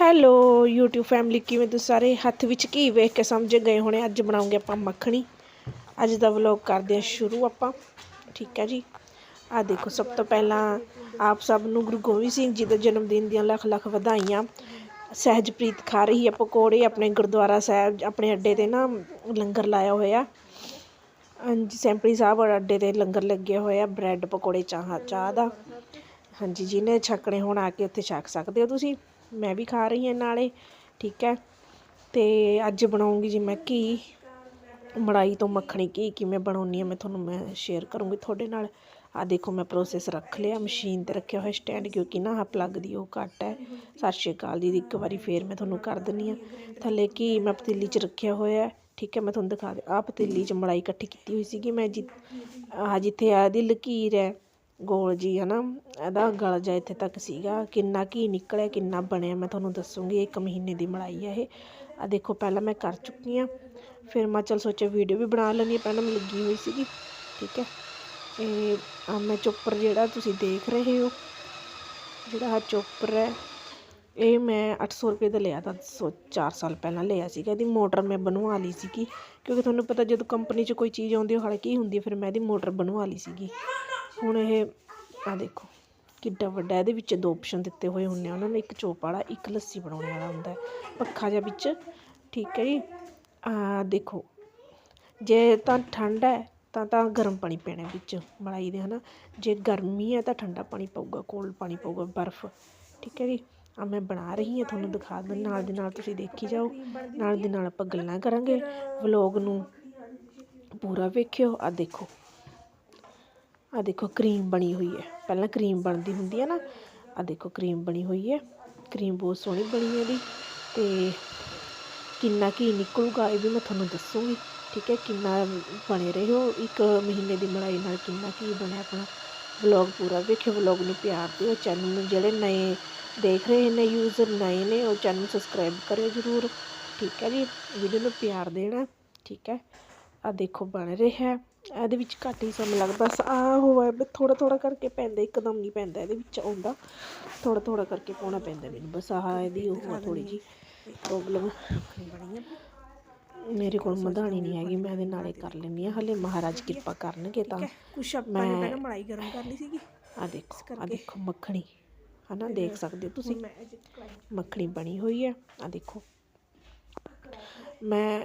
Hello, YouTube family ਕਿਵੇਂ ਤੁਸੀਂ ਸਾਰੇ? ਹੱਥ ਵਿੱਚ ਘੀ ਵੇਖ ਕੇ ਸਮਝ ਗਏ ਹੋਣੇ? ਅੱਜ ਬਣਾਉਂਗੇ ਆਪਾਂ ਮੱਖਣੀ। ਅੱਜ ਦਾ ਵਲੌਗ ਕਰਦੇ ਹਾਂ ਸ਼ੁਰੂ ਆਪਾਂ। ਠੀਕ ਹੈ ਜੀ? ਆ ਦੇਖੋ, ਸਭ ਤੋਂ ਪਹਿਲਾਂ ਆਪ ਸਭ ਨੂੰ ਗੁਰੂ ਗੋਬਿੰਦ ਸਿੰਘ ਜੀ ਦੇ ਜਨਮ ਦਿਨ ਦੀਆਂ ਲੱਖ ਲੱਖ ਵਧਾਈਆਂ। ਸਹਿਜਪ੍ਰੀਤ ਖਾ ਰਹੀ ਹੈ ਪਕੌੜੇ, ਆਪਣੇ ਗੁਰਦੁਆਰਾ ਸਾਹਿਬ, ਆਪਣੇ ਅੱਡੇ ਤੇ ਨਾ ਲੰਗਰ ਲਾਇਆ ਹੋਇਆ। ਹਾਂਜੀ, ਸੈਂਪਲੀ ਸਾਹਿਬ ਅੱਡੇ ਤੇ ਲੰਗਰ ਲੱਗਿਆ ਹੋਇਆ, ਬ੍ਰੈਡ, ਪਕੌੜੇ, ਚਾਹ ਚਾਹ ਦਾ। ਹਾਂਜੀ, ਜਿਹਨੇ ਛਕਣੇ ਹੋਣ ਆ ਕੇ ਉੱਥੇ ਛਕ ਸਕਦੇ ਹੋ ਤੁਸੀਂ। ਮੈਂ ਵੀ ਖਾ ਰਹੀ ਹਾਂ ਨਾਲੇ, ਠੀਕ ਹੈ। ਤੇ ਅੱਜ ਬਣਾਉਂਗੀ ਜੀ ਮੈਂ ਘੀ। ਮੜਾਈ ਤੋਂ ਮੱਖਣੀ ਘੀ ਕਿਵੇਂ ਬਣਾਉਣੀ ਹੈ ਮੈਂ ਤੁਹਾਨੂੰ ਮੈਂ ਸ਼ੇਅਰ ਕਰੂੰਗੀ ਤੁਹਾਡੇ ਨਾਲ। ਆ ਦੇਖੋ ਮੈਂ ਪ੍ਰੋਸੈਸ ਰੱਖ ਲਿਆ ਮਸ਼ੀਨ ਤੇ ਰੱਖਿਆ ਹੋਇਆ ਸਟੈਂਡ ਕਿਉਂਕਿ ਨਾ ਆਹ ਪਲੱਗ ਦੀ ਉਹ ਘੱਟ ਹੈ। ਸਤਿ ਸ਼੍ਰੀ ਅਕਾਲ ਦੀ ਇੱਕ ਵਾਰੀ ਫੇਰ ਮੈਂ ਤੁਹਾਨੂੰ ਕਰ ਦਿੰਨੀ ਆ ਥੱਲੇ ਘੀ ਮੈਂ ਪਤੀਲੀ 'ਚ ਰੱਖਿਆ ਹੋਇਆ ਠੀਕ ਹੈ, ਮੈਂ ਤੁਹਾਨੂੰ ਦਿਖਾ ਦੇ ਆ ਪਤੀਲੀ 'ਚ ਮਲਾਈ ਇਕੱਠੀ ਕੀਤੀ ਹੋਈ ਸੀਗੀ ਮੈਂ ਜੀ ਆ ਜਿੱਥੇ ਆ ਦੀ ਲਕੀਰ ਹੈ ਗੋਲ ਜੀ ਹਨਾ, ਇਹਦਾ ਗਲ ਜਾ ਇੱਥੇ ਤੱਕ ਸੀਗਾ। ਕਿੰਨਾ ਕੀ ਨਿਕਲਿਆ, ਕਿੰਨਾ ਬਣਿਆ, ਮੈਂ ਤੁਹਾਨੂੰ ਦੱਸੂਗੀ, ਇੱਕ ਮਹੀਨੇ ਦੀ ਮਲਾਈ ਹੈ ਇਹ। ਆ ਦੇਖੋ, ਪਹਿਲਾਂ ਮੈਂ ਕਰ ਚੁੱਕੀ ਆ, ਫਿਰ ਮੈਂ ਚਲ ਸੋਚਿਆ ਵੀਡੀਓ ਵੀ ਬਣਾ ਲੈਣੀ ਆ, ਪਹਿਲਾਂ ਮੈਂ ਲੱਗੀ ਹੋਈ ਸੀਗੀ, ਠੀਕ ਹੈ। ਇਹ ਆ ਮੈਂ ਚੋਪਰ ਜਿਹੜਾ ਤੁਸੀਂ ਦੇਖ ਰਹੇ ਹੋ, ਜਿਹੜਾ ਆ ਚੋਪਰ ਹੈ, ਇਹ ਮੈਂ 800 ਰੁਪਏ ਦਾ ਲਿਆ ਤਾਂ ਸੋ 4 ਸਾਲ ਪਹਿਲਾਂ ਲਿਆ ਸੀਗਾ। ਇਹਦੀ ਮੋਟਰ ਮੈਂ ਬਣਵਾ ਲਈ ਸੀਗੀ, ਕਿਉਂਕਿ ਤੁਹਾਨੂੰ ਪਤਾ ਜਦੋਂ ਕੰਪਨੀ 'ਚ ਕੋਈ ਚੀਜ਼ ਆਉਂਦੀ ਉਹ ਹਲਕੀ ਹੁੰਦੀ ਹੈ ਫਿਰ ਮੈਂ ਇਹਦੀ ਮੋਟਰ ਬਣਵਾ ਲਈ ਸੀਗੀ। ਹੁਣ ਇਹ ਆ ਦੇਖੋ, ਕਿੱਡਾ ਵੱਡਾ, ਇਹਦੇ ਵਿੱਚ ਦੋ ਆਪਸ਼ਨ ਦਿੱਤੇ ਹੋਏ ਹੁੰਦੇ ਆ। ਉਹਨਾਂ ਨੇ ਇੱਕ ਚੋਪ ਵਾਲਾ, ਇੱਕ ਲੱਸੀ ਬਣਾਉਣ ਵਾਲਾ ਹੁੰਦਾ ਪੱਖਾ ਜਿਹਾ ਵਿੱਚ, ਠੀਕ ਹੈ ਜੀ? ਆ ਦੇਖੋ, ਜੇ ਤਾਂ ਠੰਡ ਹੈ, ਤਾਂ ਤਾਂ ਗਰਮ ਪਾਣੀ ਪੈਣਾ ਵਿੱਚ, ਮਲਾਈ ਦੇ, ਹਨਾ? ਜੇ ਗਰਮੀ ਹੈ, ਤਾਂ ਠੰਡਾ ਪਾਣੀ ਪਊਗਾ ਕੋਲਡ ਪਾਣੀ ਪਊਗਾ, ਬਰਫ਼, ਠੀਕ ਹੈ ਜੀ? ਆ ਮੈਂ ਬਣਾ ਰਹੀ ਹਾਂ, ਤੁਹਾਨੂੰ ਦਿਖਾ ਦਿੰਦੀ, ਨਾਲ ਦੇ ਨਾਲ ਤੁਸੀਂ ਦੇਖੀ ਜਾਓ। ਨਾਲ ਦੇ ਨਾਲ ਆਪਾਂ ਗੱਲਾਂ ਕਰਾਂਗੇ ਵਲੌਗ ਨੂੰ ਪੂਰਾ ਵੇਖਿਓ। ਆ ਦੇਖੋ ਆ ਦੇਖੋ ਕਰੀਮ ਬਣੀ ਹੋਈ ਹੈ। ਪਹਿਲਾਂ ਕਰੀਮ ਬਣਦੀ ਹੁੰਦੀ ਹੈ ਨਾ ਆ ਦੇਖੋ ਕਰੀਮ ਬਣੀ ਹੋਈ ਹੈ। ਕਰੀਮ ਬਹੁਤ ਸੋਹਣੀ ਬਣੀ ਹੈ ਇਹਦੀ। ਤੇ ਕਿੰਨਾ ਕੀ ਨਿਕਲੂਗਾ ਇਹ ਵੀ ਮੈਂ ਤੁਹਾਨੂੰ ਦੱਸੂਗੀ, ਠੀਕ ਹੈ? ਕਿੰਨਾ ਬਣੇ ਰਹੇ ਹੋ, ਇੱਕ ਮਹੀਨੇ ਦੀ ਮਲਾਈ ਨਾਲ ਕਿੰਨਾ ਕੀ ਬਣਿਆ ਆਪਣਾ। ਵਲੌਗ ਪੂਰਾ ਵੇਖਿਓ ਵਲੌਗ ਨੂੰ ਪਿਆਰ ਦਿਓ। ਚੈਨਲ ਨੂੰ ਜਿਹੜੇ ਨਵੇਂ ਦੇਖ ਰਹੇ ਨੇ ਯੂਜ਼ਰ ਨਏ ਨੇ, ਉਹ ਚੈਨਲ ਸਬਸਕ੍ਰਾਈਬ ਕਰਿਓ ਜ਼ਰੂਰ, ਠੀਕ ਹੈ ਜੀ? ਵੀਡੀਓ ਨੂੰ ਪਿਆਰ ਦੇਣਾ, ਠੀਕ ਹੈ? ਆ ਦੇਖੋ, ਬਣ ਰਿਹਾ। ਇਹਦੇ ਵਿੱਚ ਘੱਟ ਹੀ ਸਮਾਂ ਲੱਗਦਾ। ਬਸ ਆ ਹੋਇਆ ਥੋੜਾ ਥੋੜਾ ਕਰਕੇ ਪੈਂਦਾ ਇੱਕਦਮ ਨਹੀਂ ਪੈਂਦਾ ਇਹਦੇ ਵਿੱਚ ਆਉਂਦਾ। ਥੋੜਾ ਥੋੜਾ ਕਰਕੇ ਪਾਉਣਾ ਪੈਂਦਾ ਮੈਨੂੰ। ਬਸ ਆਹ ਇਹਦੀ ਉਹ ਆ ਥੋੜੀ ਜੀ ਪ੍ਰੋਬਲਮ ਮੇਰੇ ਕੋਲ ਮਧਾਣੀ ਨਹੀਂ ਹੈਗੀ ਮੈਂ ਇਹਦੇ ਨਾਲੇ ਕਰ ਲੈਂਦੀ ਆ ਹਲੇ ਮਹਾਰਾਜ ਕਿਰਪਾ ਕਰਨਗੇ ਤਾਂ ਕੁਛ ਆਪਾਂ ਨੇ ਪਹਿਲਾਂ ਮਲਾਈ ਗਰਮ ਕਰ ਲਈ ਸੀਗੀ। ਆ ਦੇਖੋ ਆ ਦੇਖੋ ਮੱਖਣੀ। ਹਨਾ ਦੇਖ ਸਕਦੇ ਹੋ ਤੁਸੀਂ। ਮੱਖਣੀ ਬਣੀ ਹੋਈ ਹੈ। ਆ ਦੇਖੋ। ਮੈਂ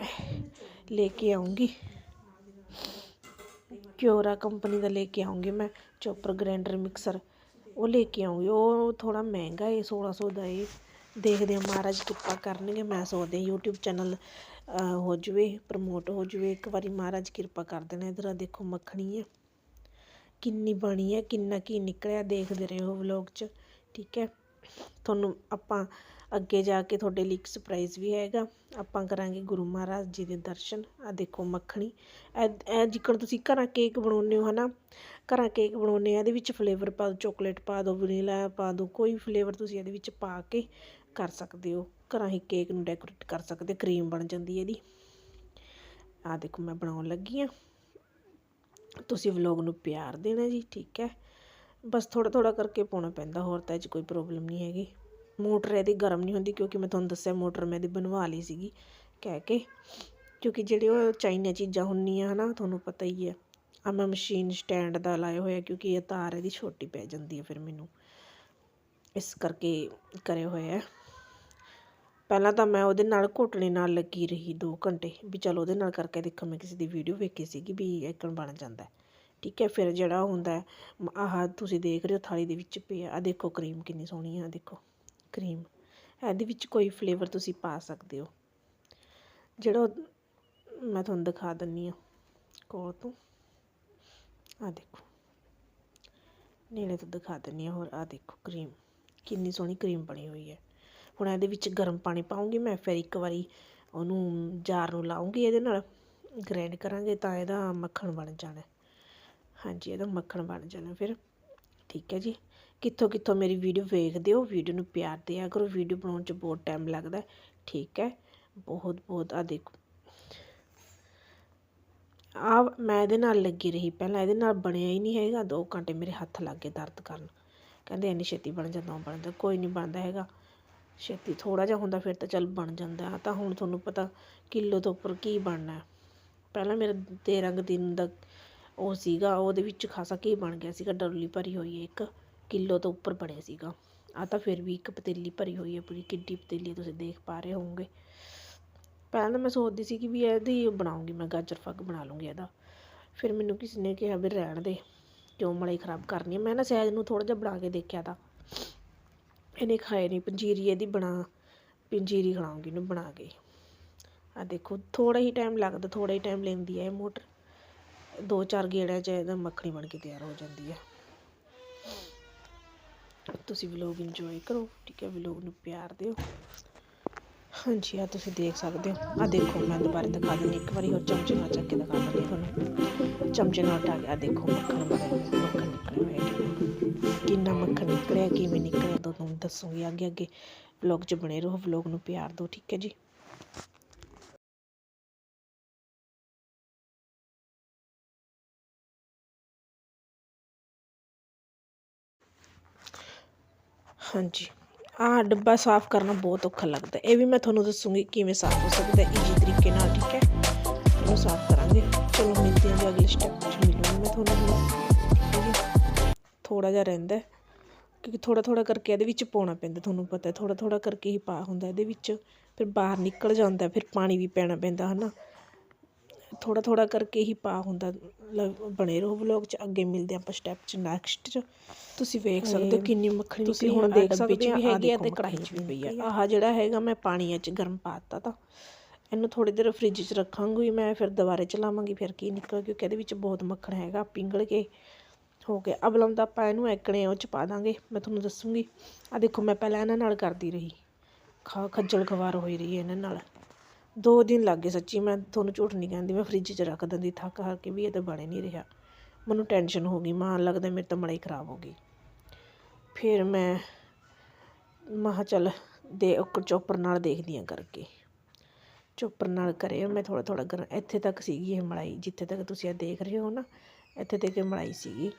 ਲੈ ਕੇ ਆਉਂਗੀ। ਕਿਓਰਾ ਕੰਪਨੀ ਦਾ ਲੈ ਕੇ ਆਉਂਗੀ ਮੈਂ, ਚੋਪਰ ਗ੍ਰੈਂਡਰ ਮਿਕਸਰ। ਉਹ ਲੈ ਕੇ ਆਉਂਗੀ। ਉਹ ਥੋੜ੍ਹਾ ਮਹਿੰਗਾ ਏ ਸੋਲ੍ਹਾਂ ਸੌ ਦਾ ਹੈ ਦੇਖਦੇ ਹਾਂ ਮਹਾਰਾਜ ਕਿਰਪਾ ਕਰਨਗੇ। ਮੈਂ ਸੋਚਦੀ ਹਾਂ ਯੂਟਿਊਬ ਚੈਨਲ ਹੋ ਜਾਵੇ ਪ੍ਰਮੋਟ ਹੋ ਜਾਵੇ। ਇੱਕ ਵਾਰੀ ਮਹਾਰਾਜ ਕਿਰਪਾ ਕਰ ਦੇਣਾ। ਇਧਰ ਆ ਦੇਖੋ, ਮੱਖਣੀ ਹੈ ਕਿੰਨੀ ਬਣੀ ਹੈ ਕਿੰਨਾ ਕੀ ਨਿਕਲਿਆ। ਦੇਖਦੇ ਰਹੋ ਵਲੌਗ 'ਚ। ਠੀਕ ਹੈ। ਤੁਹਾਨੂੰ ਆਪਾਂ ਅੱਗੇ ਜਾ ਕੇ ਤੁਹਾਡੇ ਲਈ ਇੱਕ ਸਰਪ੍ਰਾਈਜ਼ ਵੀ ਹੈਗਾ। ਆਪਾਂ ਕਰਾਂਗੇ ਗੁਰੂ ਮਹਾਰਾਜ ਜੀ ਦੇ ਦਰਸ਼ਨ। ਆ ਦੇਖੋ ਮੱਖਣੀ। ਇਹ ਜਿੱਕਣ ਤੁਸੀਂ ਘਰਾਂ ਕੇਕ ਬਣਾਉਂਦੇ ਹੋ, ਹਨਾ? ਘਰਾਂ ਕੇਕ ਬਣਾਉਂਦੇ ਆ ਇਹਦੇ ਵਿੱਚ ਫਲੇਵਰ ਪਾ ਦਿਓ ਚੋਕਲੇਟ ਪਾ ਦਿਓ ਵਨੀਲਾ ਪਾ ਦਿਓ, ਕੋਈ ਫਲੇਵਰ ਤੁਸੀਂ ਇਹਦੇ ਵਿੱਚ ਪਾ ਕੇ ਕਰ ਸਕਦੇ ਹੋ। ਘਰਾਂ ਹੀ ਕੇਕ ਨੂੰ ਡੈਕੋਰੇਟ ਕਰ ਸਕਦੇ ਕਰੀਮ ਬਣ ਜਾਂਦੀ ਹੈ ਇਹਦੀ। ਆ ਦੇਖੋ ਮੈਂ ਬਣਾਉਣ ਲੱਗੀ ਆ ਤੁਸੀਂ ਵਲੌਗ ਨੂੰ ਪਿਆਰ ਦੇਣਾ ਜੀ, ਠੀਕ ਹੈ? ਬਸ ਥੋੜਾ ਥੋੜਾ ਕਰਕੇ ਪਾਉਣਾ ਪੈਂਦਾ, ਹੋਰ ਤਾਂ ਇਹ 'ਚ ਕੋਈ ਪ੍ਰੋਬਲਮ ਨਹੀਂ ਹੈਗੀ। ਮੋਟਰ ਇਹਦੀ ਗਰਮ ਨਹੀਂ ਹੁੰਦੀ ਕਿਉਂਕਿ ਮੈਂ ਤੁਹਾਨੂੰ ਦੱਸਿਆ ਮੋਟਰ ਮੈਂ ਇਹਦੀ ਬਣਵਾ ਲਈ ਸੀਗੀ ਕਹਿ ਕੇ। ਕਿਉਂਕਿ ਜਿਹੜੇ ਉਹ ਚਾਈਨੀਆਂ ਚੀਜ਼ਾਂ ਹੁੰਦੀਆਂ ਹਨਾ, ਤੁਹਾਨੂੰ ਪਤਾ ਹੀ ਹੈ। ਆ ਮੈਂ ਮਸ਼ੀਨ ਸਟੈਂਡ ਦਾ ਲਾਇਆ ਹੋਇਆ ਕਿਉਂਕਿ ਇਹ ਤਾਰ ਇਹਦੀ ਛੋਟੀ ਪੈ ਜਾਂਦੀ ਹੈ ਫਿਰ ਮੈਨੂੰ। ਇਸ ਕਰਕੇ ਕਰੇ ਹੋਏ ਹੈ। ਪਹਿਲਾਂ ਤਾਂ ਮੈਂ ਉਹਦੇ ਨਾਲ ਘੁੱਟਣੇ ਨਾਲ ਲੱਗੀ ਰਹੀ 2 ਘੰਟੇ ਵੀ ਚਲ ਉਹਦੇ ਨਾਲ ਕਰਕੇ ਦੇਖਾਂ ਮੈਂ ਕਿਸੇ ਦੀ ਵੀਡੀਓ ਵੇਖੀ ਸੀਗੀ ਵੀ ਐਕਣ ਬਣ ਜਾਂਦਾ। ਠੀਕ ਹੈ, ਫਿਰ ਜਿਹੜਾ ਹੁੰਦਾ ਆਹ ਤੁਸੀਂ ਦੇਖ ਰਹੇ ਹੋ ਥਾਲੀ ਦੇ ਵਿੱਚ ਪਿਆ ਆ ਦੇਖੋ ਕਰੀਮ ਕਿੰਨੀ ਸੋਹਣੀ ਆ ਦੇਖੋ। ਕਰੀਮ। ਇਹਦੇ ਵਿੱਚ ਕੋਈ ਫਲੇਵਰ ਤੁਸੀਂ ਪਾ ਸਕਦੇ ਹੋ। ਜਿਹੜਾ ਮੈਂ ਤੁਹਾਨੂੰ ਦਿਖਾ ਦਿੰਨੀ ਆ ਕੋਲ ਤੋਂ। ਆ ਦੇਖੋ। ਨੇੜੇ ਤੋਂ ਦਿਖਾ ਦਿੰਨੀ ਆ ਹੋਰ ਆ ਦੇਖੋ ਕਰੀਮ। ਕਿੰਨੀ ਸੋਹਣੀ ਕਰੀਮ ਬਣੀ ਹੋਈ ਹੈ। ਹੁਣ ਇਹਦੇ ਵਿੱਚ ਗਰਮ ਪਾਣੀ ਪਾਉਂਗੀ ਮੈਂ, ਫਿਰ ਇੱਕ ਵਾਰੀ ਉਹਨੂੰ ਜਾਰ ਨੂੰ ਲਾਉਂਗੀ ਇਹਦੇ ਨਾਲ। ਗ੍ਰੈਂਡ ਕਰਾਂਗੇ ਤਾਂ ਇਹਦਾ ਮੱਖਣ ਬਣ ਜਾਣਾ। ਹਾਂਜੀ, ਇਹਦਾ ਮੱਖਣ ਬਣ ਜਾਣਾ ਫਿਰ। ਠੀਕ ਹੈ ਜੀ। ਕਿੱਥੋਂ ਕਿੱਥੋਂ ਮੇਰੀ ਵੀਡੀਓ ਵੇਖਦੇ ਹੋ ਵੀਡੀਓ ਨੂੰ ਪਿਆਰ ਦਿਆ ਕਰੋ ਵੀਡੀਓ ਬਣਾਉਣ 'ਚ ਬਹੁਤ ਟਾਈਮ ਲੱਗਦਾ ਠੀਕ ਹੈ? ਬਹੁਤ ਬਹੁਤ ਆ ਦੇਖੋ। ਆ ਮੈਂ ਇਹਦੇ ਨਾਲ ਲੱਗੀ ਰਹੀ ਪਹਿਲਾਂ, ਇਹਦੇ ਨਾਲ ਬਣਿਆ ਹੀ ਨਹੀਂ ਹੈਗਾ 2 ਘੰਟੇ ਮੇਰੇ ਹੱਥ ਲੱਗ ਗਏ ਦਰਦ ਕਰਨ। ਕਹਿੰਦੇ ਇੰਨੀ ਛੇਤੀ ਬਣ ਜਾਂਦਾ, ਉਹ ਬਣਦਾ, ਕੋਈ ਨਹੀਂ ਬਣਦਾ ਹੈਗਾ। ਛੇਤੀ ਥੋੜਾ ਜਿਹਾ ਹੁੰਦਾ, ਫਿਰ ਤਾਂ ਚੱਲ ਬਣ ਜਾਂਦਾ। ਤਾਂ ਹੁਣ ਤੁਹਾਨੂੰ ਪਤਾ ਕਿਲੋ ਤੋਂ ਉੱਪਰ ਕੀ ਬਣਨਾ ਪਹਿਲਾਂ ਮੇਰਾ 13 ਦਿਨ ਦਾ ਉਹ ਸੀਗਾ, ਉਹਦੇ ਵਿੱਚ ਖਾਸਾ ਕੀ ਬਣ ਗਿਆ ਸੀਗਾ, ਡਰਲੀ ਭਰੀ ਹੋਈ ਹੈ ਇੱਕ। ਕਿਲੋ ਤੋਂ ਉੱਪਰ ਬਣਿਆ ਸੀਗਾ। ਆ ਤਾਂ ਫਿਰ ਵੀ ਇੱਕ ਪਤੀਲੀ ਭਰੀ ਹੋਈ ਹੈ, ਪੂਰੀ ਕਿੱਡੀ ਪਤੀਲੀ ਤੁਸੀਂ ਦੇਖ ਪਾ ਰਹੇ ਹੋਵੋਗੇ। ਪਹਿਲਾਂ ਤਾਂ ਮੈਂ ਸੋਚਦੀ ਸੀ ਕਿ ਵੀ ਇਹਦੀ ਬਣਾਉਂਗੀ ਮੈਂ, ਗਾਜਰ ਫੱਗ ਬਣਾ ਲੂੰਗੀ ਇਹਦਾ। ਫਿਰ ਮੈਨੂੰ ਕਿਸੇ ਨੇ ਕਿਹਾ ਵੀ ਰਹਿਣ ਦੇ, ਕਿਉਂ ਮਲਾਈ ਖਰਾਬ ਕਰਨੀ ਹੈ ਮੈਂ ਨਾ ਸਹਿਜ ਨੂੰ ਥੋੜਾ ਜਿਹਾ ਬਣਾ ਕੇ ਦੇਖਿਆ ਤਾਂ। ਇਹਨੇ ਖਾਏ ਨਹੀਂ ਪੰਜੀਰੀ ਇਹਦੀ ਬਣਾ, ਪੰਜੀਰੀ ਖਿਲਾਉਂਗੀ ਇਹਨੂੰ ਬਣਾ ਕੇ। ਆ ਦੇਖੋ ਥੋੜਾ ਹੀ ਟਾਈਮ ਲੱਗਦਾ ਥੋੜਾ ਹੀ ਟਾਈਮ ਲੈਂਦੀ ਹੈ ਇਹ ਮੋਟਰ। ਦੋ ਚਾਰ ਗੇੜਿਆਂ 'ਚ ਇਹਦਾ ਮੱਖਣੀ ਬਣ ਕੇ ਤਿਆਰ ਹੋ ਜਾਂਦੀ ਹੈ ਤੁਸੀਂ ਵਲੋਗ ਇੰਜੋਏ ਕਰੋ, ਠੀਕ ਹੈ? ਵਲੋਗ ਨੂੰ ਪਿਆਰ ਦਿਓ। ਹਾਂਜੀ ਆ ਤੁਸੀਂ ਦੇਖ ਸਕਦੇ ਹੋ। ਆ ਦੇਖੋ, ਮੈਂ ਦੁਬਾਰਾ ਦਿਖਾ ਦਿੰਦੀ ਇੱਕ ਵਾਰੀ ਹੋਰ ਚਮਚੇ ਨਾਲ ਚੱਕ ਕੇ ਦਿਖਾ ਦਿੰਦੀ ਤੁਹਾਨੂੰ। ਚਮਚੇ ਨਾਲ ਹਟਾ ਕੇ ਦੇਖੋ, ਮੱਖਣ ਬਣਿਆ ਮੱਖਣ ਨਿਕਲਿਆ ਹੋਇਆ ਕਿੰਨਾ। ਮੱਖਣ ਨਿਕਲਿਆ, ਕਿਵੇਂ ਨਿਕਲਿਆ ਤਾਂ ਤੁਹਾਨੂੰ ਦੱਸੂਗੀ। ਅੱਗੇ ਅੱਗੇ ਵਲੋਗ 'ਚ ਬਣੇ ਰਹੋ ਵਲੋਗ ਨੂੰ ਪਿਆਰ ਦਿਓ, ਠੀਕ ਹੈ ਜੀ? ਹਾਂਜੀ। ਆਹ ਡੱਬਾ ਸਾਫ਼ ਕਰਨਾ ਬਹੁਤ ਔਖਾ ਲੱਗਦਾ। ਇਹ ਵੀ ਮੈਂ ਤੁਹਾਨੂੰ ਦੱਸੂਗੀ ਕਿਵੇਂ ਸਾਫ਼ ਹੋ ਸਕਦਾ ਈਜੀ ਤਰੀਕੇ ਨਾਲ, ਠੀਕ ਹੈ? ਉਹ ਸਾਫ਼ ਕਰਾਂਗੇ। ਚਲੋ ਮਿਲਦੇ ਹਾਂ ਅਗਲੇ ਸਟੈਪ 'ਚ ਮਿਲੂੰਗੀ ਮੈਂ ਤੁਹਾਨੂੰ ਹੁਣ। ਥੋੜਾ ਜਿਹਾ ਰਹਿੰਦਾ ਕਿਉਂਕਿ ਥੋੜਾ ਥੋੜਾ ਕਰਕੇ ਇਹਦੇ ਵਿੱਚ ਪਾਉਣਾ ਪੈਂਦਾ, ਤੁਹਾਨੂੰ ਪਤਾ ਥੋੜਾ ਥੋੜਾ ਕਰਕੇ ਹੀ ਪਾ ਹੁੰਦਾ ਇਹਦੇ ਵਿੱਚ। ਫਿਰ ਬਾਹਰ ਨਿਕਲ ਜਾਂਦਾ ਫਿਰ ਪਾਣੀ ਵੀ ਪੈਣਾ ਪੈਂਦਾ, ਹਨਾ? ਥੋੜਾ ਥੋੜਾ ਕਰਕੇ ਹੀ ਪਾ ਹੁੰਦਾ ਬਣੇ ਰਹੋ ਵਲੌਗ 'ਚ ਅੱਗੇ ਮਿਲਦੇ ਆਪਾਂ ਸਟੈਪ 'ਚ ਨੈਕਸਟ 'ਚ। ਤੁਸੀਂ ਵੇਖ ਸਕਦੇ ਹੋ ਕਿੰਨੀ ਮੱਖਣੀ ਤੁਸੀਂ ਹੁਣ ਦੇਖ ਸਕਦੇ ਹੋ ਵੀ ਹੈਗੀ ਆ ਤੇ ਕੜਾਹੀ 'ਚ ਵੀ ਪਈ ਆ। ਆਹ ਜਿਹੜਾ ਹੈਗਾ ਮੈਂ ਪਾਣੀ 'ਚ ਗਰਮ ਪਾਤਾ ਤਾਂ। ਇਹਨੂੰ ਥੋੜੀ ਦੇਰ ਫ੍ਰਿਜ 'ਚ ਰੱਖਾਂਗੀ ਮੈਂ ਫਿਰ ਦੁਬਾਰੇ ਚਲਾਵਾਂਗੀ ਫਿਰ ਕੀ ਨਿਕਲ ਕਿਉਂਕਿ ਇਹਦੇ ਵਿੱਚ ਬਹੁਤ ਮੱਖਣ ਹੈਗਾ ਪਿੰਗਲ ਕੇ ਹੋ ਗਿਆ। ਅਬਲਮ ਤਾਂ ਆਪਾਂ ਇਹਨੂੰ ਐਕਣੇ ਉਹ 'ਚ ਪਾ ਦਾਂਗੇ ਮੈਂ ਤੁਹਾਨੂੰ ਦੱਸੂਗੀ। ਆ ਦੇਖੋ ਮੈਂ ਪਹਿਲਾਂ ਇਹਨਾਂ ਨਾਲ ਕਰਦੀ ਰਹੀ। ਖਾ ਖੱਜਲ ਖਵਾਰ ਹੋਈ ਰਹੀ ਇਹਨਾਂ ਨਾਲ। ਦੋ ਦਿਨ ਲੱਗ ਗਏ ਸੱਚੀ, ਮੈਂ ਤੁਹਾਨੂੰ ਝੂਠ ਨਹੀਂ ਕਹਿੰਦੀ, ਮੈਂ ਫ੍ਰਿਜ 'ਚ ਰੱਖ ਦਿੰਦੀ, ਥੱਕ ਹਾਰ ਕੇ ਵੀ ਇਹ ਤਾਂ ਬਣੇ ਨਹੀਂ ਰਿਹਾ। ਮੈਨੂੰ ਟੈਨਸ਼ਨ ਹੋ ਗਈ, ਮਾਂ ਲੱਗਦਾ ਮੇਰੇ ਤਾਂ ਮਲਾਈ ਖਰਾਬ ਹੋ ਗਈ। ਫਿਰ ਮੈਂ ਮਹਾ ਚੱਲ ਦੇ ਉਹ ਚੋਪਰ ਨਾਲ ਦੇਖਦੀ ਹਾਂ ਕਰਕੇ। ਚੋਪਰ ਨਾਲ ਕਰੇ, ਮੈਂ ਥੋੜਾ ਥੋੜਾ ਕਰ ਇੱਥੇ ਤੱਕ ਸੀਗੀ ਇਹ ਮਲਾਈ ਜਿੱਥੇ ਤੱਕ ਤੁਸੀਂ ਇਹ ਦੇਖ ਰਹੇ ਹੋ ਨਾ, ਇੱਥੇ ਤੱਕ ਇਹ ਮਲਾਈ ਸੀਗੀ।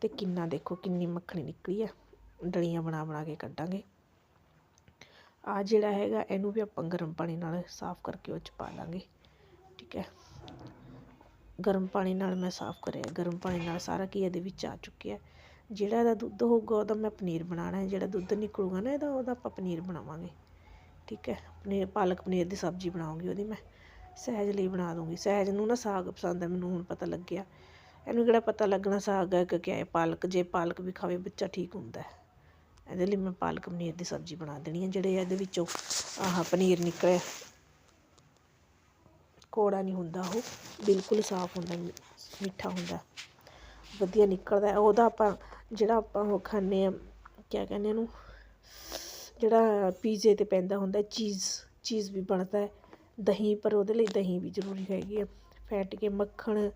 ਤੇ ਕਿੰਨਾ ਦੇਖੋ, ਕਿੰਨੀ ਮੱਖਣੀ ਨਿਕਲੀ ਆ, ਡਲੀਆਂ ਬਣਾ ਬਣਾ ਕੇ ਕੱਢਾਂਗੇ। ਆ ਜਿਹੜਾ ਹੈਗਾ, ਇਹਨੂੰ ਵੀ ਆਪਾਂ ਗਰਮ ਪਾਣੀ ਨਾਲ ਸਾਫ਼ ਕਰਕੇ ਉਹ ਚ ਪਾ ਲਾਂਗੇ ਠੀਕ ਹੈ? ਗਰਮ ਪਾਣੀ ਨਾਲ ਮੈਂ ਸਾਫ਼ ਕਰਿਆ। ਗਰਮ ਪਾਣੀ ਨਾਲ ਸਾਰਾ ਕੀ ਇਹਦੇ ਵਿੱਚ ਆ ਚੁੱਕਿਆ। ਜਿਹੜਾ ਇਹਦਾ ਦੁੱਧ ਹੋਊਗਾ, ਉਹਦਾ ਮੈਂ ਪਨੀਰ ਬਣਾਉਣਾ ਹੈ। ਜਿਹੜਾ ਦੁੱਧ ਨਿਕਲੂਗਾ ਨਾ ਇਹਦਾ, ਉਹਦਾ ਆਪਾਂ ਪਨੀਰ ਬਣਾਵਾਂਗੇ। ਠੀਕ ਹੈ? ਪਨੀਰ, ਪਾਲਕ ਪਨੀਰ ਦੀ ਸਬਜ਼ੀ ਬਣਾਉਂਗੀ ਉਹਦੀ ਮੈਂ। ਸਹਿਜ ਲਈ ਬਣਾ ਦੂੰਗੀ ਸਹਿਜ ਨੂੰ ਨਾ ਸਾਗ ਪਸੰਦ ਹੈ, ਮੈਨੂੰ ਹੁਣ ਪਤਾ ਲੱਗਿਆ। ਇਹਨੂੰ ਕਿਹੜਾ ਪਤਾ ਲੱਗਣਾ ਸਾਗ ਹੈ ਕਿ ਕਿਆ ਹੈ? ਪਾਲਕ, ਜੇ ਪਾਲਕ ਵੀ ਖਾਵੇ, ਬੱਚਾ ਠੀਕ ਹੁੰਦਾ ਹੈ। ਇਹਦੇ ਲਈ ਮੈਂ ਪਾਲਕ ਪਨੀਰ ਦੀ ਸਬਜ਼ੀ ਬਣਾ ਦੇਣੀ ਹੈ ਜਿਹੜੇ ਇਹਦੇ ਵਿੱਚੋਂ ਆਹ ਪਨੀਰ ਨਿਕਲਿਆ। ਕੋੜਾ ਨਹੀਂ ਹੁੰਦਾ ਉਹ, ਬਿਲਕੁਲ ਸਾਫ਼ ਹੁੰਦਾ ਮਿੱਠਾ ਹੁੰਦਾ। ਵਧੀਆ ਨਿਕਲਦਾ ਉਹਦਾ ਆਪਾਂ, ਜਿਹੜਾ ਆਪਾਂ ਉਹ ਖਾਂਦੇ ਆ ਕਿਆ ਕਹਿੰਦੇ ਇਹਨੂੰ? ਜਿਹੜਾ ਪੀਜ਼ੇ ਤੇ ਪੈਂਦਾ ਹੁੰਦਾ ਚੀਜ਼ ਚੀਜ਼ ਵੀ ਬਣਦਾ ਹੈ। ਦਹੀਂ, ਪਰ ਉਹਦੇ ਲਈ ਦਹੀਂ ਵੀ ਜ਼ਰੂਰੀ ਹੈਗੀ ਆ। ਫੈਟ ਕੇ ਮੱਖਣ,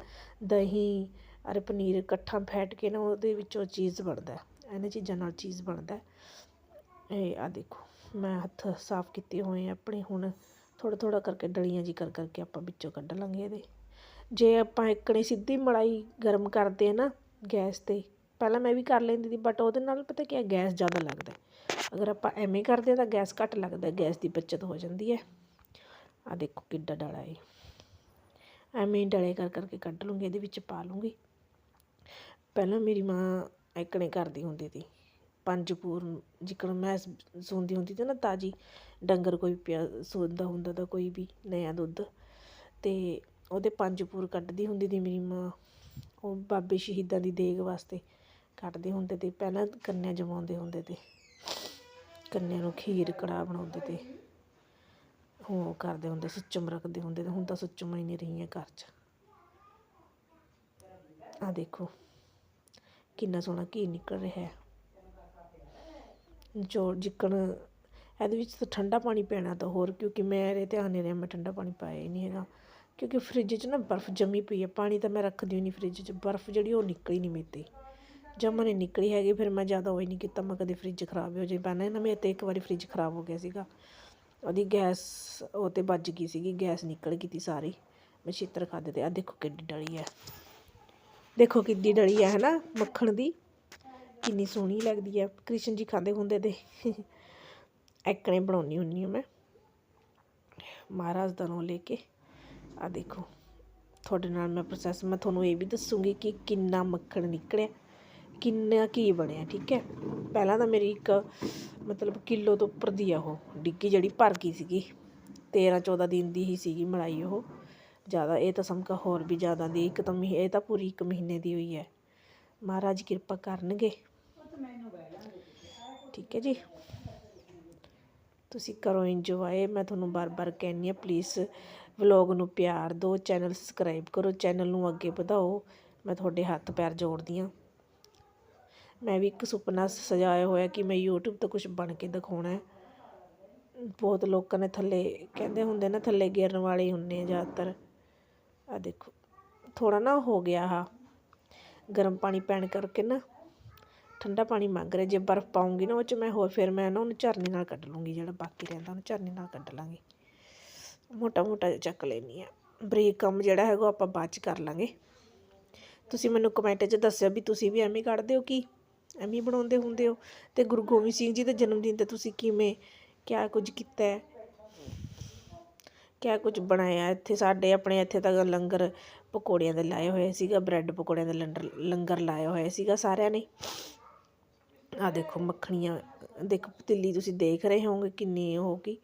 ਦਹੀਂ, ਅਰੇ ਪਨੀਰ ਇਕੱਠਾ ਫੈਟ ਕੇ ਨਾ ਉਹਦੇ ਵਿੱਚੋਂ ਚੀਜ਼ ਬਣਦਾ ਇਹਨਾਂ ਚੀਜ਼ਾਂ ਨਾਲ ਚੀਜ਼ ਬਣਦਾ ਇਹ ਆ ਦੇਖੋ, ਮੈਂ ਹੱਥ ਸਾਫ਼ ਕੀਤੇ ਹੋਏ ਆ ਆਪਣੇ, ਹੁਣ ਥੋੜਾ ਥੋੜਾ ਕਰਕੇ ਡਲੀਆਂ ਜੀ ਕਰ, ਕਰਕੇ ਆਪਾਂ ਵਿੱਚੋਂ ਕੱਢ ਲਾਂਗੇ ਇਹਦੇ। ਜੇ ਆਪਾਂ ਇੱਕਣੀ ਸਿੱਧੀ ਮਲਾਈ ਗਰਮ ਕਰਦੇ ਆ ਨਾ ਗੈਸ ਤੇ, ਪਹਿਲਾਂ ਮੈਂ ਵੀ ਕਰ ਲੈਂਦੀ ਸੀ ਬਟ ਉਹਦੇ ਨਾਲ ਪਤਾ ਕੀ ਹੈ ਗੈਸ ਜ਼ਿਆਦਾ ਲੱਗਦਾ ਅਗਰ ਆਪਾਂ ਐਵੇਂ ਕਰਦੇ ਆ ਤਾਂ ਗੈਸ ਘੱਟ ਲੱਗਦਾ ਗੈਸ ਦੀ ਬਚਤ ਹੋ ਜਾਂਦੀ ਹੈ। ਆ ਦੇਖੋ ਕਿੱਡਾ ਡਾਲਾ ਹੈ ਐਵੇਂ ਹੀ ਡਲੇ ਕਰ, ਕਰਕੇ ਕੱਢ ਲੂੰਗੀ, ਇਹਦੇ ਵਿੱਚ ਪਾ ਲੂੰਗੀ। ਪਹਿਲਾਂ ਮੇਰੀ ਮਾਂ ਐਕਣੇ ਕਰਦੀ ਹੁੰਦੀ ਸੀ ਪੰਜ ਪੂਰ ਜਿਕਣ ਮੈਂ ਸੂੰਦੀ ਹੁੰਦੀ ਸੀ ਨਾ ਤਾਜੀ, ਡੰਗਰ ਕੋਈ ਪਿਆ, ਸੂੰਦਾ ਹੁੰਦਾ ਤਾਂ ਕੋਈ ਵੀ ਨਇਆ ਦੁੱਧ। ਤੇ ਉਹਦੇ ਪੰਜ ਪੂਰ ਕੱਢਦੀ ਹੁੰਦੀ ਤੀ ਮੇਰੀ ਮਾਂ। ਉਹ ਬਾਬੇ ਸ਼ਹੀਦਾਂ ਦੀ ਦੇਗ ਵਾਸਤੇ ਕੱਢਦੇ ਹੁੰਦੇ ਤੇ। ਪਹਿਲਾਂ ਕੰਨਿਆ ਜਮਾਉਂਦੇ ਹੁੰਦੇ ਤੇ। ਕੰਨਿਆ ਨੂੰ ਖੀਰ, ਕੜਾਹ ਬਣਾਉਂਦੇ ਤੇ। ਹੁਣ ਉਹ ਕਰਦੇ ਹੁੰਦੇ, ਸੁੱਚਮ ਰੱਖਦੇ ਹੁੰਦੇ ਤੇ। ਹੁਣ ਤਾਂ ਸੁੱਚਮ ਹੀ ਨਹੀਂ ਰਹੀਆਂ ਘਰ 'ਚ। ਆ ਦੇਖੋ। ਕਿੰਨਾ ਸੋਹਣਾ ਘੀ ਨਿਕਲ ਰਿਹਾ ਹੈ। ਨਿਚੋੜ ਜਿੱਕਣ, ਇਹਦੇ ਵਿੱਚ ਤਾਂ ਠੰਡਾ ਪਾਣੀ ਪੈਣਾ ਤਾਂ ਹੋਰ, ਕਿਉਂਕਿ ਮੇਰੇ ਧਿਆਨ ਨਹੀਂ ਰਿਹਾ, ਮੈਂ ਠੰਡਾ ਪਾਣੀ ਪਾਇਆ ਹੀ ਨਹੀਂ ਹੈਗਾ। ਕਿਉਂਕਿ ਫ੍ਰਿਜ 'ਚ ਨਾ ਬਰਫ਼ ਜੰਮੀ ਪਈ ਹੈ, ਪਾਣੀ ਤਾਂ ਮੈਂ ਰੱਖਦੀ ਨਹੀਂ ਫ੍ਰਿਜ 'ਚ, ਬਰਫ਼ ਜਿਹੜੀ ਉਹ ਨਿਕਲੀ ਨਹੀਂ ਮੇਤੇ ਜਮਾ ਨਹੀਂ ਨਿਕਲੀ ਹੈਗੀ, ਫਿਰ ਮੈਂ ਜ਼ਿਆਦਾ ਉਹ ਹੀ ਨਹੀਂ ਕੀਤਾ, ਮੈਂ ਕਦੇ ਫ੍ਰਿਜ ਖਰਾਬ ਹੋ ਜਾਏ ਪਹਿਲਾਂ ਨਾ ਮੇਰੇ ਤੇ ਇੱਕ ਵਾਰੀ ਫ੍ਰਿਜ ਖਰਾਬ ਹੋ ਗਿਆ ਸੀਗਾ। ਉਹਦੀ ਗੈਸ, ਉਹ 'ਤੇ ਵੱਜ ਗਈ ਸੀਗੀ, ਗੈਸ ਨਿਕਲ ਗਈ ਤੀ ਸਾਰੀ। ਮੈਂ ਛਿੱਤਰ ਖਾਦੇ ਤੇ ਆ ਦੇਖੋ ਕਿੱਡੀ ਡਲੀ ਹੈ। ਦੇਖੋ ਕਿੱਡੀ ਡਲੀ ਹੈ ਹਨਾ, ਮੱਖਣ ਦੀ। ਕਿੰਨੀ ਸੋਹਣੀ ਲੱਗਦੀ ਹੈ ਕ੍ਰਿਸ਼ਨ ਜੀ ਖਾਂਦੇ ਹੁੰਦੇ ਤੇ ਐਕਣੇ ਬਣਾਉਣੀ ਹੁੰਨੀ ਹਾਂ ਮੈਂ। ਮਹਾਰਾਜ ਦਾ ਨਾਮ ਲੈ ਕੇ। ਆ ਦੇਖੋ, ਤੁਹਾਡੇ ਨਾਲ ਮੈਂ ਪ੍ਰੋਸੈਸ ਮੈਂ ਤੁਹਾਨੂੰ ਇਹ ਵੀ ਦੱਸੂਗੀ ਕਿ ਕਿੰਨਾ ਮੱਖਣ ਨਿਕਲਿਆ। ਕਿੰਨਾ ਕੀ ਬਣਿਆ, ਠੀਕ ਹੈ। ਪਹਿਲਾਂ ਤਾਂ ਮੇਰੀ ਇੱਕ, ਮਤਲਬ ਕਿਲੋ ਤੋਂ ਉੱਪਰ ਦੀ ਆ ਉਹ, ਡਿੱਗੀ ਜਿਹੜੀ ਭਰ ਗਈ ਸੀਗੀ। 13 14 ਦਿਨ ਦੀ ਹੀ ਸੀਗੀ ਮਲਾਈ ਉਹ। ਜ਼ਿਆਦਾ, ਇਹ ਤਾਂ ਸਮਕਾ ਹੋਰ ਵੀ ਜ਼ਿਆਦਾ ਦੀ ਇੱਕ ਤਾਂ ਮਹੀ, ਇਹ ਤਾਂ ਪੂਰੀ ਇੱਕ ਮਹੀਨੇ ਦੀ ਹੋਈ ਹੈ। ਮਹਾਰਾਜ ਕਿਰਪਾ ਕਰਨਗੇ। ਠੀਕ ਹੈ ਜੀ। ਤੁਸੀਂ ਕਰੋ ਇੰਜੋਏ ਮੈਂ ਤੁਹਾਨੂੰ ਬਾਰ-ਬਾਰ ਕਹਿੰਨੀ ਆ ਪਲੀਜ਼ ਵਲੌਗ ਨੂੰ ਪਿਆਰ ਦਿਓ ਚੈਨਲ ਸਬਸਕ੍ਰਾਈਬ ਕਰੋ ਚੈਨਲ ਨੂੰ ਅੱਗੇ ਵਧਾਓ। ਮੈਂ ਤੁਹਾਡੇ ਹੱਥ ਪੈਰ ਜੋੜਦੀ ਹਾਂ। ਮੈਂ ਵੀ ਇੱਕ ਸੁਪਨਾ ਸਜਾਇਆ ਹੋਇਆ ਕਿ ਮੈਂ YouTube ਤੇ ਕੁਝ ਬਣ ਕੇ ਦਿਖਾਉਣਾ ਹੈ। ਬਹੁਤ ਲੋਕਾਂ ਨੇ ਥੱਲੇ, ਕਹਿੰਦੇ ਹੁੰਦੇ ਨਾ, ਥੱਲੇ ਗਿਰਨ ਵਾਲੇ ਹੀ ਹੁੰਦੇ ਆ ਜ਼ਿਆਦਾਤਰ। ਆ ਦੇਖੋ ਥੋੜਾ ਨਾ ਹੋ ਗਿਆ ਆ ਗਰਮ ਪਾਣੀ ਪੈਣ ਕਰਕੇ ਨਾ, ਠੰਡਾ ਪਾਣੀ ਮੰਗ ਰਿਹਾ, ਜੇ ਬਰਫ਼ ਪਾਉਂਗੀ ਨਾ ਉਹ ਚ ਮੈਂ ਹੋਰ ਫਿਰ ਮੈਂ ਨਾ ਉਹਨੂੰ ਝਰਨੇ ਨਾਲ ਕੱਢ ਲੂੰਗੀ, ਜਿਹੜਾ ਬਾਕੀ ਰਹਿੰਦਾ ਉਹਨੂੰ ਝਰਨੇ ਨਾਲ ਕੱਢ ਲਾਂਗੀ। ਮੋਟਾ ਮੋਟਾ ਚੱਕ ਲੈਣੀ ਆ ਬਰੀਕ ਕੰਮ ਜਿਹੜਾ ਹੈਗਾ ਉਹ ਆਪਾਂ ਬਾਅਦ ਚ ਕਰ ਲਾਂਗੇ। ਤੁਸੀਂ ਮੈਨੂੰ ਕਮੈਂਟ 'ਚ ਦੱਸਿਓ ਵੀ ਤੁਸੀਂ ਵੀ ਐਵੇਂ ਕੱਢਦੇ ਹੋ ਕੀ ਐਵੇਂ ਬਣਾਉਂਦੇ ਹੁੰਦੇ ਹੋ? ਤੇ ਗੁਰੂ ਗੋਬਿੰਦ ਸਿੰਘ ਜੀ ਦੇ ਜਨਮ ਦਿਨ ਤੇ ਤੁਸੀਂ ਕਿਵੇਂ, ਕਿਆ ਕੁਝ ਕੀਤਾ ਹੈ? ਕਿਆ ਕੁਝ ਬਣਾਇਆ ਇੱਥੇ ਸਾਡੇ ਆਪਣੇ ਇੱਥੇ ਤਾਂ ਲੰਗਰ ਪਕੌੜਿਆਂ ਦੇ ਲਾਏ ਹੋਏ ਸੀਗਾ, ਬ੍ਰੈਡ ਪਕੌੜਿਆਂ ਦੇ ਲੰਡਰ, ਲੰਗਰ ਲਾਇਆ ਹੋਇਆ ਸੀਗਾ ਸਾਰਿਆਂ ਨੇ। ਆ ਦੇਖੋ ਮੱਖਣੀਆਂ, ਦੇਖੋ ਪਤੀਲੀ ਤੁਸੀਂ ਦੇਖ ਰਹੇ ਹੋਵੋਗੇ ਕਿੰਨੀ ਉਹ ਹੋਗੀ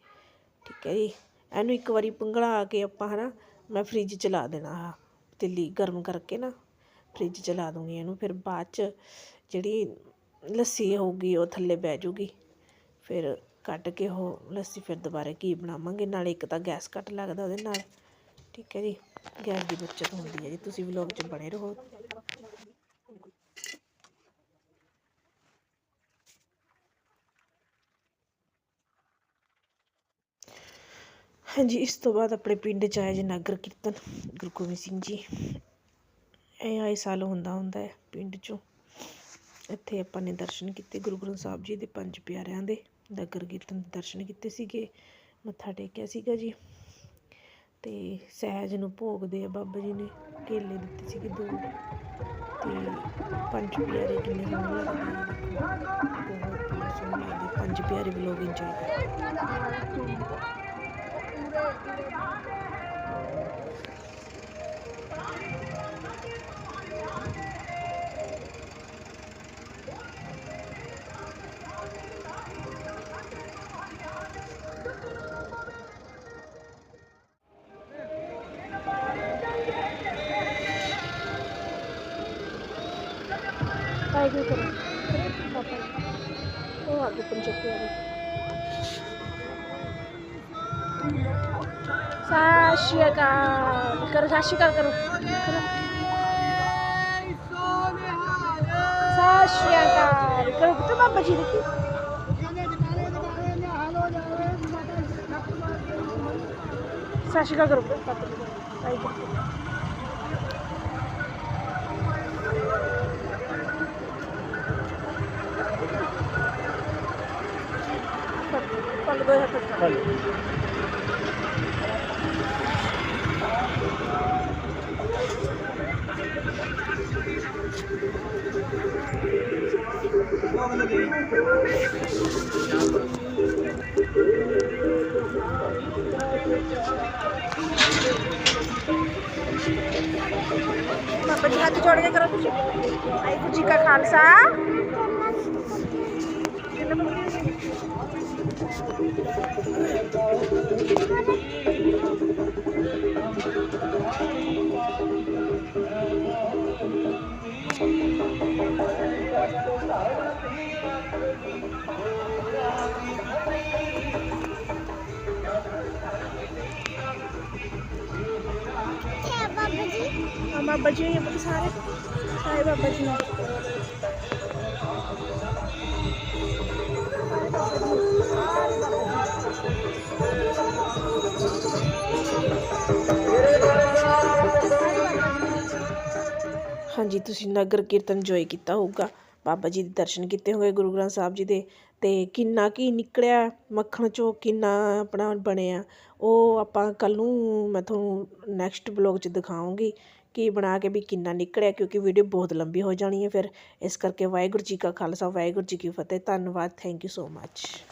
ਠੀਕ ਹੈ ਜੀ। ਇਹਨੂੰ ਇੱਕ ਵਾਰੀ ਪੰਗਲਾ ਕੇ ਆਪਾਂ ਹਨਾ, ਮੈਂ ਫ੍ਰਿਜ ਚ ਲਾ ਦੇਣਾ ਆ ਪਤੀਲੀ ਗਰਮ ਕਰਕੇ ਨਾ ਫ੍ਰਿਜ ਚ ਲਾ ਦੂੰਗੀ ਇਹਨੂੰ, ਫਿਰ ਬਾਅਦ ਚ ਜਿਹੜੀ ਲੱਸੀ ਹੋਊਗੀ ਉਹ ਥੱਲੇ ਬਹਿ ਜੂਗੀ। ਫਿਰ ਕੱਢ ਕੇ ਉਹ ਲੱਸੀ ਫਿਰ ਦੁਬਾਰਾ ਕੀ ਬਣਾਵਾਂਗੇ? ਨਾਲੇ ਇੱਕ ਤਾਂ ਗੈਸ ਘੱਟ ਲੱਗਦਾ ਉਹਦੇ ਨਾਲ। ਠੀਕ ਹੈ ਜੀ। ਗੈਸ ਦੀ ਬੱਚਤ ਹੁੰਦੀ ਹੈ ਜੀ। ਤੁਸੀਂ ਵਲੌਗ 'ਚ ਬਣੇ ਰਹੋ। ਹਾਂਜੀ, ਇਸ ਤੋਂ ਬਾਅਦ ਆਪਣੇ ਪਿੰਡ 'ਚ ਆਇਆ ਜੀ ਨਗਰ ਕੀਰਤਨ। ਗੁਰੂ ਗੋਬਿੰਦ ਸਿੰਘ ਜੀ। ਇਹ ਆਏ ਸਾਲ ਹੁੰਦਾ ਹੁੰਦਾ ਹੈ ਪਿੰਡ 'ਚੋਂ। ਇੱਥੇ ਆਪਾਂ ਨੇ ਦਰਸ਼ਨ ਕੀਤੇ ਗੁਰੂ ਗ੍ਰੰਥ ਸਾਹਿਬ ਜੀ ਦੇ ਪੰਜ ਪਿਆਰਿਆਂ ਦੇ। ਨਗਰ ਕੀਰਤਨ ਦੇ ਦਰਸ਼ਨ ਕੀਤੇ ਸੀਗੇ, ਮੱਥਾ ਟੇਕਿਆ ਸੀਗਾ ਜੀ। ਤੇ ਸਹਿਜ ਨੂੰ ਭੋਗਦੇ ਆ ਬਾਬਾ ਜੀ ਨੇ ਕੇਲੇ ਦਿੱਤੇ ਸੀਗੇ ਦੋ। ਤੇ ਪੰਜ ਪਿਆਰੇ ਕਿੰਨੇ ਸੋਹਣੇ ਲੱਗਦੇ ਆ। ਬਹੁਤ ਸੋਹਣੇ ਲੱਗਦੇ ਪੰਜ ਪਿਆਰੇ ਵੀ ਲੋਕ ਇੰਜੋਏ ਕਰੋ ਕਰੋ, ਸਤਿ ਸ਼੍ਰੀ ਅਕਾਲ ਕਰੋ। ਸਤਿ ਸ਼੍ਰੀ ਅਕਾਲ ਕਰੋ। ਪੁੱਤ ਬਾਬਾ ਜੀ ਦੇਖੀ। ਸਤਿ ਸ਼੍ਰੀ ਅਕਾਲ ਕਰੋ। ਪੁੱਤ ਬਾਬਾ ਜੀ। ਨੂੰ। ਬਾਬਾ ਜੀ ਹੱਥ ਜੋੜ ਕੇ ਕਰੋ ਤੁਸੀਂ। ਵਾਹਿਗੁਰੂ ਜੀ ਕਾ ਖਾਲਸਾ। ਹਾਂ ਬਾਬਾ ਜੀ ਇਹ ਬੜੇ ਸਾਰੇ? ਸਾਰੇ ਬਾਬਾ ਜੀ ਨੇ। ਹਾਂਜੀ, ਤੁਸੀਂ ਨਗਰ ਕੀਰਤਨ ਇੰਜੋਏ ਕੀਤਾ ਹੋਊਗਾ। ਬਾਬਾ ਜੀ ਦੇ ਦਰਸ਼ਨ ਕੀਤੇ ਹੋਏ ਗੁਰੂ ਗ੍ਰੰਥ ਸਾਹਿਬ ਜੀ ਦੇ ਤੇ ਕਿੰਨਾ ਕੀ ਨਿਕਲਿਆ, ਮੱਖਣ ਚੋਂ ਕਿੰਨਾ ਆਪਣਾ ਬਣਿਆ, ਉਹ ਆਪਾਂ ਕੱਲ ਨੂੰ ਮੈਂ ਤੁਹਾਨੂੰ ਨੈਕਸਟ ਬਲੌਗ 'ਚ ਦਿਖਾਉਂਗੀ ਕਿ ਬਣਾ ਕੇ ਵੀ ਕਿੰਨਾ ਨਿਕਲਿਆ, ਕਿਉਂਕਿ ਵੀਡੀਓ ਬਹੁਤ ਲੰਬੀ ਹੋ ਜਾਣੀ ਹੈ ਫਿਰ। ਇਸ ਕਰਕੇ ਵਾਹਿਗੁਰੂ ਜੀ ਕਾ ਖਾਲਸਾ, ਵਾਹਿਗੁਰੂ ਜੀ ਕੀ ਫਤਿਹ, ਧੰਨਵਾਦ ਥੈਂਕ ਯੂ ਸੋ ਮੱਚ